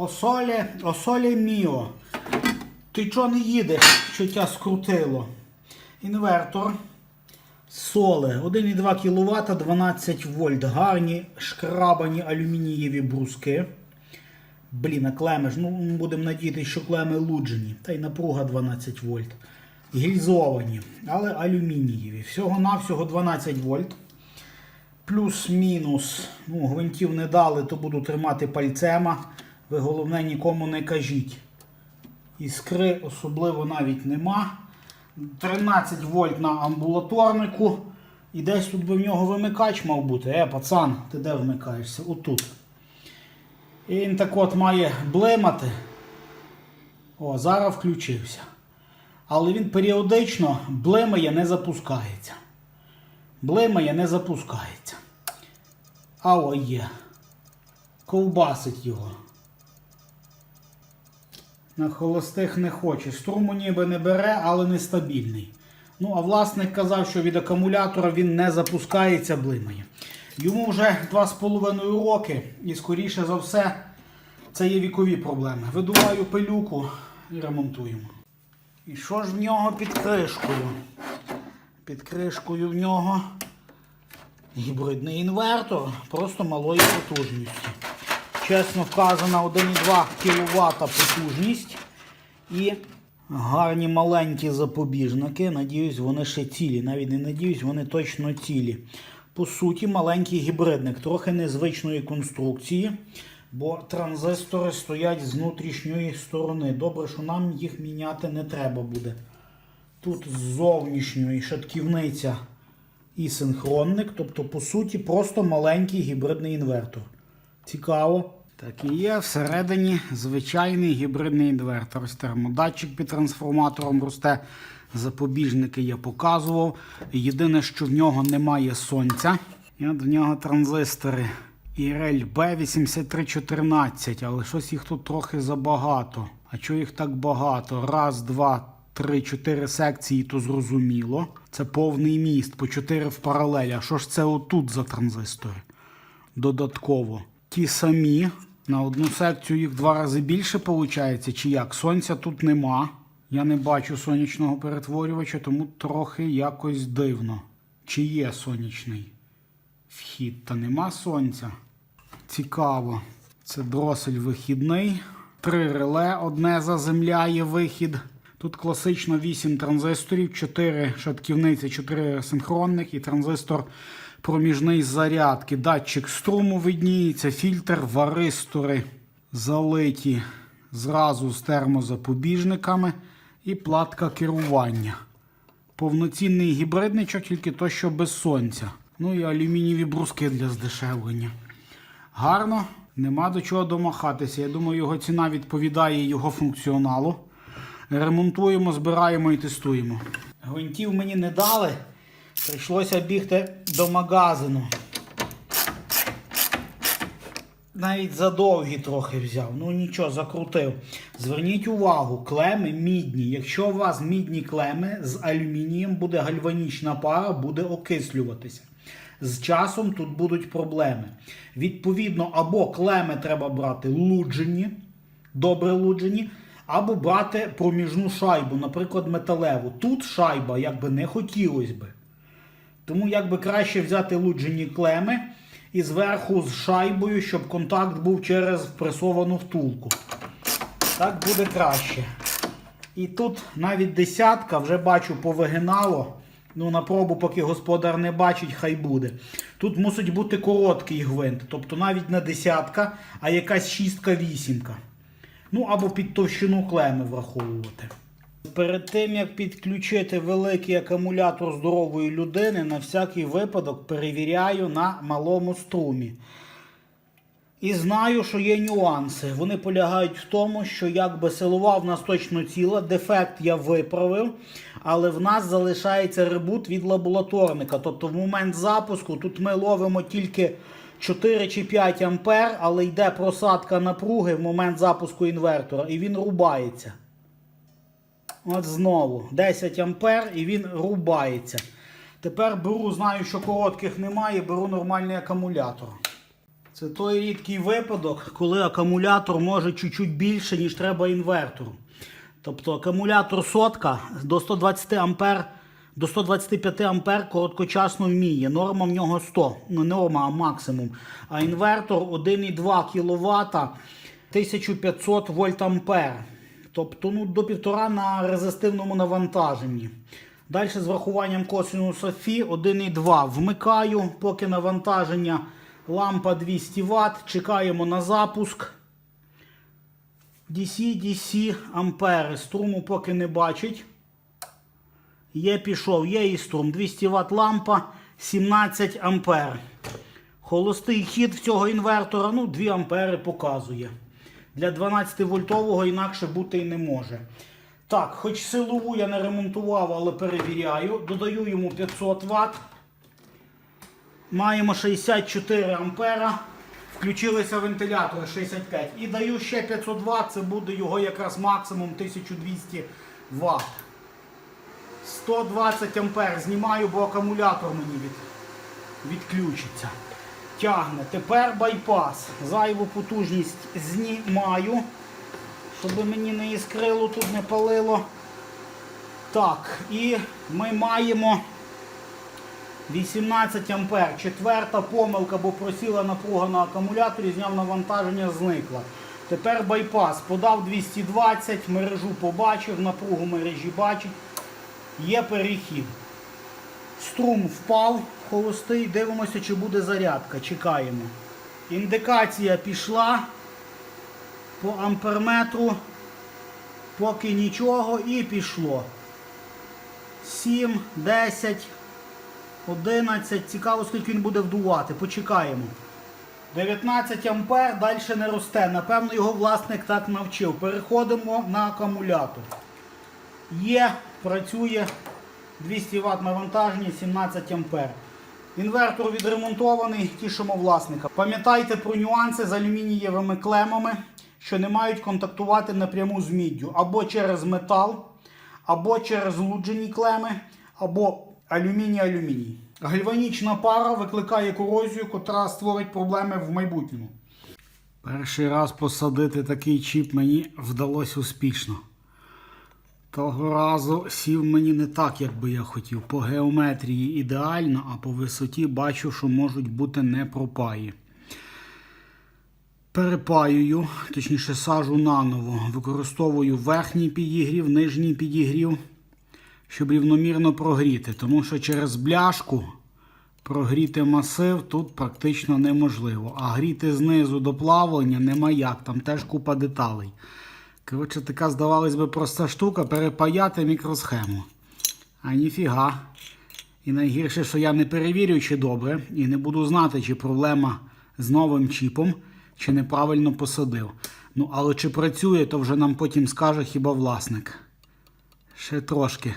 Осолі, осолі міо. Ти чого не їдеш, що тя скрутило? Інвертор. Соле 1,2 кВт 12 вольт. Гарні шкрабані алюмінієві бруски. Блін, а клеми ж, ну будемо надіятися, що клеми луджені. Та й напруга 12 вольт. Гільзовані, але алюмінієві. Всього-навсього 12 вольт. Плюс-мінус. Ну, гвинтів не дали, то буду тримати пальцема. Ви головне нікому не кажіть. Іскри особливо навіть нема. 13 вольт на амбулаторнику. І десь тут би в нього вимикач мав бути. Е, пацан, ти де вмикаєшся? Отут. І він так от має блимати. О, зараз включився. Але він періодично блимає, не запускається. Блимає, не запускається. А о є. Ковбасить його. На холостих не хоче. Струму ніби не бере, але нестабільний. Ну, а власник казав, що від акумулятора він не запускається, блимає. Йому вже 2,5 роки, і скоріше за все, це є вікові проблеми. Видуваю пилюку і ремонтуємо. І що ж в нього під кришкою? Під кришкою в нього гібридний інвертор, просто малої потужності. Чесно вказана 1,2 кВт потужність і гарні маленькі запобіжники. Надіюсь, вони ще цілі. Навіть не надіюсь, вони точно цілі. По суті, маленький гібридник, трохи незвичної конструкції, бо транзистори стоять з внутрішньої сторони. Добре, що нам їх міняти не треба буде. Тут з зовнішньої шатківниця і синхронник, тобто, по суті, просто маленький гібридний інвертор. Цікаво. Так і є всередині звичайний гібридний інвертор. Ось термодатчик під трансформатором росте. Запобіжники я показував. Єдине, що в нього немає сонця. І от в нього транзистори IRL B8314, але щось їх тут трохи забагато. А чого їх так багато? Раз, два, три, чотири секції, то зрозуміло. Це повний міст, по чотири в паралель. А що ж це отут за транзистори? Додатково. Ті самі. На одну секцію їх два рази більше виходить, чи як? Сонця тут нема. Я не бачу сонячного перетворювача, тому трохи якось дивно. Чи є сонячний вхід? Та нема сонця. Цікаво. Це дросель вихідний. Три реле, одне заземляє вихід. Тут класично 8 транзисторів, 4 шатківниці, 4 синхронних і транзистор проміжний зарядки. Датчик струму видніється, фільтр, варистори залиті зразу з термозапобіжниками і платка керування. Повноцінний гібридничок, тільки то, що без сонця. Ну і алюмінієві бруски для здешевлення. Гарно, нема до чого домахатися. Я думаю, його ціна відповідає його функціоналу. Ремонтуємо, збираємо і тестуємо. Гвинтів мені не дали. Прийшлося бігти до магазину. Навіть задовгі трохи взяв. Ну нічого, закрутив. Зверніть увагу, клеми мідні. Якщо у вас мідні клеми з алюмінієм буде гальванічна пара, буде окислюватися. З часом тут будуть проблеми. Відповідно, або клеми треба брати луджені, добре луджені, або брати проміжну шайбу, наприклад, металеву. Тут шайба, як би не хотілося би. Тому як би краще взяти луджені клеми і зверху з шайбою, щоб контакт був через впресовану втулку. Так буде краще. І тут навіть десятка, вже бачу, повигинало. Ну, на пробу, поки господар не бачить, хай буде. Тут мусить бути короткий гвинт. Тобто навіть не десятка, а якась шістка-вісімка. Ну або під товщину клеми враховувати. Перед тим як підключити великий акумулятор здорової людини, на всякий випадок перевіряю на малому струмі. І знаю, що є нюанси. Вони полягають в тому, що якби силова в нас точно ціла, дефект я виправив, але в нас залишається ребут від лабораторника. Тобто в момент запуску тут ми ловимо тільки 4 чи 5 ампер, але йде просадка напруги в момент запуску інвертора і він рубається. От знову 10 ампер і він рубається. Тепер беру, знаю, що коротких немає, беру нормальний акумулятор. Це той рідкий випадок, коли акумулятор може чуть-чуть більше, ніж треба інвертору. Тобто акумулятор сотка до 120 ампер, до 125 ампер короткочасно вміє. Норма в нього 100. Ну, не норма, а максимум. А інвертор 1,2 кВт 1500 вольт ампер. Тобто ну, до 1,5 на резистивному навантаженні. Далі з врахуванням косинуса Фі 1,2. Вмикаю, поки навантаження лампа 200 Вт. Чекаємо на запуск. DC, DC, ампери. Струму поки не бачить. Є пішов, є і струм. 200 Вт лампа, 17 ампер. Холостий хід в цього інвертора, ну, 2 ампери показує. Для 12 вольтового інакше бути і не може. Так, хоч силову я не ремонтував, але перевіряю. Додаю йому 500 Вт. Маємо 64 ампера. Включилися вентилятори 65. І даю ще 500 Вт, це буде його якраз максимум 1200 Вт. 120 ампер знімаю, бо акумулятор мені від, відключиться. Тягне. Тепер байпас. Зайву потужність знімаю, щоб мені не іскрило, тут не палило. Так, і ми маємо 18 ампер. Четверта помилка, бо просіла напруга на акумуляторі, зняв навантаження, зникла. Тепер байпас. Подав 220, мережу побачив, напругу мережі бачить. Є перехід. Струм впав, холостий, дивимося, чи буде зарядка. Чекаємо. Індикація пішла по амперметру. Поки нічого і пішло. 7, 10, 11. Цікаво, скільки він буде вдувати. Почекаємо. 19 ампер, далі не росте. Напевно, його власник так навчив. Переходимо на акумулятор. Є, працює 200 Вт навантаження, 17 ампер. Інвертор відремонтований, тішимо власника. Пам'ятайте про нюанси з алюмінієвими клемами, що не мають контактувати напряму з міддю. Або через метал, або через злуджені клеми, або алюміній-алюміній. Гальванічна пара викликає корозію, котра створить проблеми в майбутньому. Перший раз посадити такий чіп мені вдалося успішно. Того разу сів мені не так, як би я хотів. По геометрії ідеально, а по висоті бачу, що можуть бути непропаї. Перепаюю, точніше сажу наново. Використовую верхній підігрів, нижній підігрів, щоб рівномірно прогріти. Тому що через бляшку прогріти масив тут практично неможливо. А гріти знизу до плавлення нема як, там теж купа деталей. Коротше, така, здавалось би, проста штука перепаяти мікросхему. А ніфіга. І найгірше, що я не перевірю, чи добре, і не буду знати, чи проблема з новим чіпом, чи неправильно посадив. Ну, але чи працює, то вже нам потім скаже хіба власник. Ще трошки.